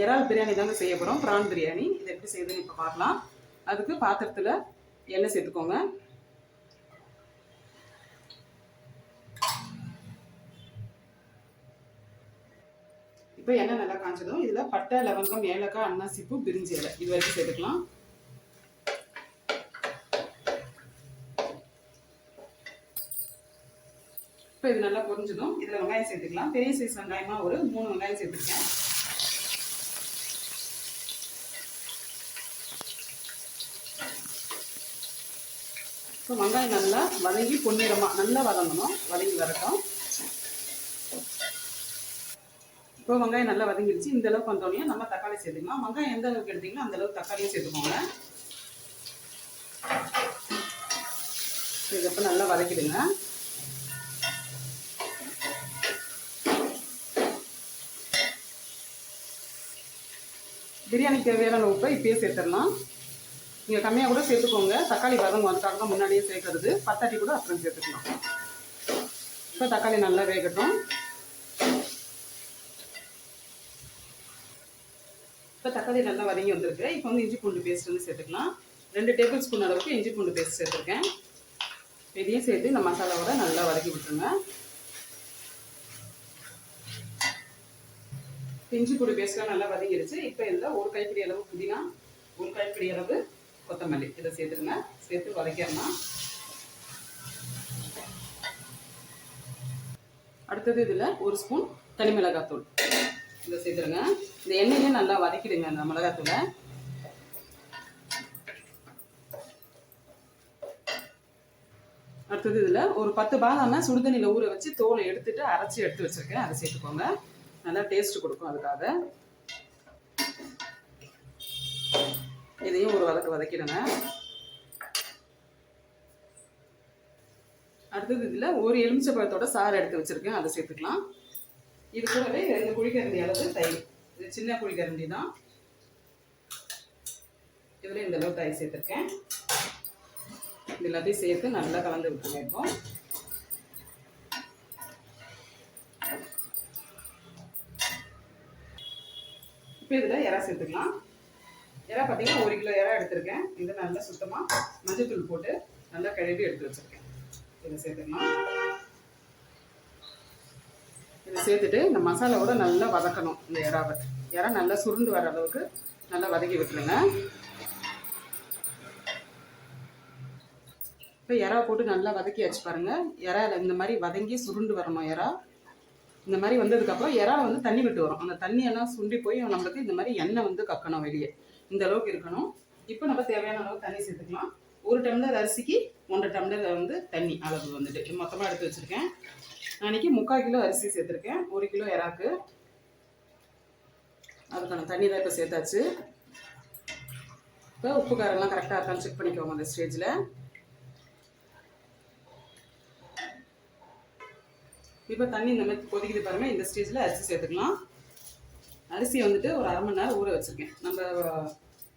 இறால் பிரியாணி தாங்க செய்ய போகிறோம் ப்ரான் பிரியாணி. இது எப்படி செய்யுதுன்னு இப்போ பார்க்கலாம் அதுக்கு பாத்திரத்தில் எண்ணெய் சேர்த்துக்கோங்க. இப்போ எண்ணெய் நல்லா காஞ்சதும் இதில் பட்டை லவங்கம் ஏலக்காய் அன்னாசிப்பு பிரிஞ்சி இலை. இது வரைக்கும் சேர்த்துக்கலாம். இப்போ இது நல்லா பொரிஞ்சதும் இதில் வெங்காயம் சேர்த்துக்கலாம். பெரிய சைஸ் வெங்காயமாக ஒரு மூணு வெங்காயம் சேர்த்துருக்கேன். இப்போ வெங்காயம் நல்லா வதங்கி பொன்னிறமாக நல்லா வதங்கணும் வதங்கி வரட்டும் இப்போ வெங்காயம் நல்லா வதங்கிடுச்சு இந்த அளவுக்கு வந்தோடனே நம்ம தக்காளி சேர்த்துக்கலாம். வெங்காயம் எந்த அளவுக்கு எடுத்தீங்களோ அந்த அளவுக்கு தக்காளியும் சேர்த்துக்கோங்க. இதப்போ நல்லா வதக்கிடுங்க. பிரியாணிக்கு தேவையான உப்பை இப்பயே சேர்த்துடலாம். நீங்கள் கம்மியாக கூட சேர்த்துக்கோங்க. தக்காளி வதங்கும் அதுக்காக தான் முன்னாடியே சேர்க்கறது. பத்தாட்டி கூட அப்புறம் சேர்த்துக்கலாம். இப்போ தக்காளி நல்லா வேகட்டும். இப்போ தக்காளி நல்லா வதங்கி வந்திருக்கு. இப்போ வந்து இஞ்சி பூண்டு பேஸ்ட் வந்து சேர்த்துக்கலாம். ரெண்டு டேபிள் ஸ்பூன் அளவுக்கு இஞ்சி பூண்டு பேஸ்ட் சேர்த்துருக்கேன். இதையும் சேர்த்து இந்த மசாலாவோட நல்லா வதக்கி விட்டுருங்க. இஞ்சி பூண்டு பேஸ்ட்லாம் நல்லா வதங்கிடுச்சு இப்போ இதில் ஒரு கைப்பிடி அளவு புதினா ஒரு கைப்பிடி அளவு கொத்தமல்லி. இதை சேர்த்துருங்க. சேர்த்து வதக்கிடலாம். அடுத்தது இதில் ஒரு ஸ்பூன் தனி மிளகாத்தூள். இதை சேர்த்துருங்க. இந்த எண்ணெயிலே நல்லா வதக்கிடுங்க அந்த மிளகாத்தூளை. அடுத்தது இதில் ஒரு பத்து பாதாமை சுடுதண்ணியில் ஊற வச்சு தோலை எடுத்துட்டு அரைச்சி எடுத்து வச்சுருக்கேன். அதை சேர்த்துக்கோங்க. நல்லா டேஸ்ட் கொடுக்கும் அதுக்காக. இதையும் ஒரு வதக்க வதக்கிடுங்க. அடுத்தது இதில் ஒரு எலுமிச்சை பழத்தோட சாறு எடுத்து வச்சுருக்கேன். அதை சேர்த்துக்கலாம். இது கூடவே ரெண்டு குழிக்கரண்டி அளவு தயிர். இது சின்ன குழிக்கரண்டி தான். இதில் இந்த அளவு தயிர் சேர்த்துருக்கேன். இது எல்லாத்தையும் சேர்த்து நல்லா கலந்து விட்டுருங்க இப்போ. இப்போ இதில் இறா சேர்த்துக்கலாம். இறா பார்த்தீங்கன்னா ஒரு கிலோ இறா எடுத்திருக்கேன். இதை நல்லா சுத்தமாக மஞ்சத்தூள் போட்டு நல்லா கழுவி எடுத்து வச்சுருக்கேன். இதை சேர்த்துக்கலாம். இதை சேர்த்துட்டு இந்த மசாலாவோட நல்லா வதக்கணும் இந்த இறாவை. இறா நல்லா சுருண்டு வர அளவுக்கு நல்லா வதக்கி விட்டுருங்க. இப்போ இறா போட்டு நல்லா வதக்கி வச்சு பாருங்கள் இறா இந்த மாதிரி வதங்கி சுருண்டு வரணும் இறா. இந்த மாதிரி வந்ததுக்கப்புறம் இறா வந்து தண்ணி விட்டு வரும். அந்த தண்ணியெல்லாம் சுண்டி போய் நம்மளுக்கு இந்த மாதிரி எண்ணெய் வந்து கக்கணும் வெளியே. இந்த அளவுக்கு இருக்கணும். இப்போ நம்ம தேவையான அளவு தண்ணி சேர்த்துக்கலாம். ஒரு டம்ளர் அரிசிக்கு ஒன்றரை டம்ளர் வந்து தண்ணி அளவு வந்துட்டு. மொத்தமாக எடுத்து வச்சுருக்கேன். அன்றைக்கி முக்கால் கிலோ அரிசி சேர்த்துருக்கேன். ஒரு கிலோ எறாக்கு அதுக்கான தண்ணி தான் இப்போ சேர்த்தாச்சு. இப்போ உப்பு காரெல்லாம் கரெக்டாக இருக்கான்னு செக் பண்ணிக்கோங்க அந்த ஸ்டேஜில் இப்போ தண்ணி இந்த மாதிரி கொதிக்குது பாருங்கள் இந்த ஸ்டேஜில் அரிசி சேர்த்துக்கலாம். அரிசி வந்துட்டு ஒரு அரை மணி நேரம் ஊற வச்சுருக்கேன். நம்ம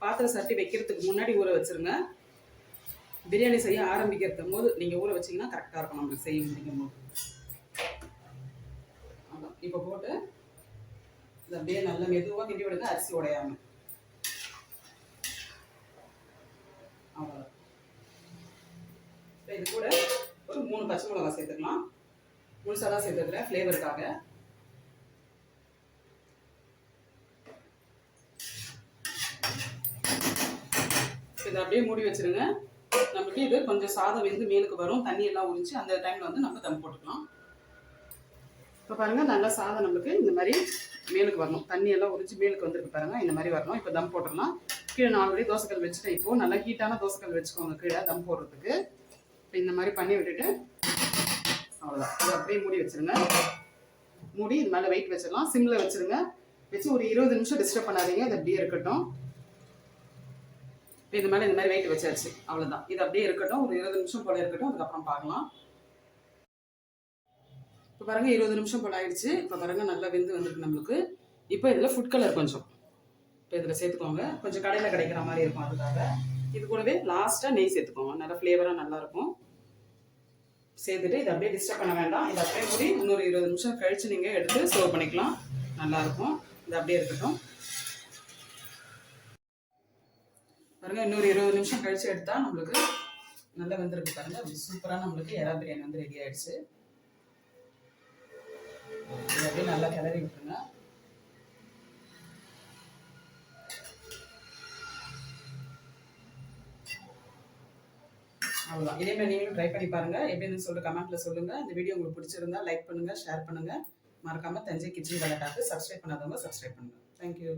பாத்திரம் சட்டி வைக்கிறதுக்கு முன்னாடி ஊற வச்சுருங்க. பிரியாணி செய்ய ஆரம்பிக்கிறது போது நீங்கள் ஊற வச்சிங்கன்னா கரெக்டாக இருக்கும். நம்மளுக்கு செய்ய முடியும். போது இப்போ போட்டு இது அப்படியே நல்லா மெதுவாக கிண்டி விடுங்க. அரிசி உடையாம. அவ்வளோ. இது கூட ஒரு மூணு பச்சை மிளகாய் சேர்த்துக்கலாம். முழுசாக தான் சேர்த்துக்கிறேன். ஃப்ளேவருக்காக இதை அப்படியே மூடி வச்சிருங்க. நமக்கு இது கொஞ்சம் சாதம் வெந்து மேலுக்கு வரும். தண்ணி எல்லாம் உரிச்சு அந்த டைமில் வந்து நம்ம தம் போட்டுக்கலாம். இப்போ பாருங்கள் நல்லா சாதம் நம்மளுக்கு இந்த மாதிரி மேலுக்கு வரணும். தண்ணி எல்லாம் உரிச்சு மேலுக்கு வந்துருக்கு பாருங்க. இந்த மாதிரி வரணும். இப்போ தம் போட்டுடலாம். கீழே நாலு ஆல்ரெடி தோசைக்கல் வச்சுட்டேன். இப்போ நல்லா ஹீட்டான தோசைக்கல் வச்சுக்கோங்க கீழே தம் போடுறதுக்கு. இப்போ இந்த மாதிரி பண்ணி விட்டுட்டு அவ்வளோதான் இதை அப்படியே மூடி வச்சிருங்க. மூடி இது மேலே வெயிட் வச்சிடலாம். சிம்மில் வச்சிருங்க. வச்சு ஒரு இருபது நிமிஷம் டிஸ்டர்ப் பண்ணாதீங்க. இது அப்படியே இருக்கட்டும். இது மேலே இந்த மாதிரி வெயிட் வச்சாச்சு. அவ்வளோதான் இது அப்படியே இருக்கட்டும். ஒரு இருபது நிமிஷம் போல இருக்கட்டும். அதுக்கப்புறம் பார்க்கலாம். இப்போ பாருங்க இருபது நிமிஷம் போல ஆயிடுச்சு. இப்போ பாருங்க நல்லா வெந்து வந்திருக்கு நம்மளுக்கு. இப்போ இதில் ஃபுட் கலர் கொஞ்சம். இப்போ இதில் சேர்த்துக்கோங்க. கொஞ்சம் கடையில் கிடைக்கிற மாதிரி இருக்கும் அதுக்காக. இது கூடவே லாஸ்ட்டாக நெய் சேர்த்துக்கோங்க. நல்லா ஃப்ளேவராக நல்லாயிருக்கும் சேர்த்துட்டு இதை அப்படியே டிஸ்டர்ப் பண்ண வேண்டாம். இதை அப்படியே கூடி இன்னொரு இருபது நிமிஷம் கழிச்சு நீங்கள் எடுத்து சர்வ் பண்ணிக்கலாம். நல்லாயிருக்கும் இது அப்படியே இருக்கட்டும். பாருங்க இன்னொரு இருபது நிமிஷம் கழிச்சு எடுத்தா நம்மளுக்கு நல்லா வெந்திருக்கு பாருங்க. அப்படி சூப்பராக நம்மளுக்கு எறா பிரியாணி வந்து ரெடி ஆயிடுச்சு. இது அப்படியே நல்லா கிளறி விட்டுருங்க. அவ்வளோதான் இதே மாதிரி நீங்களும் ட்ரை பண்ணி பாருங்க. எப்படின்னு சொல்லிட்டு கமெண்ட்ல சொல்லுங்க. இந்த வீடியோ உங்களுக்கு பிடிச்சிருந்தா லைக் பண்ணுங்க ஷேர் பண்ணுங்க. மறக்காம தஞ்சை கிச்சன் கலட்டாக்கு சப்ஸ்கிரைப் பண்ணாதவங்க சப்ஸ்கிரைப் பண்ணுங்க. Thank you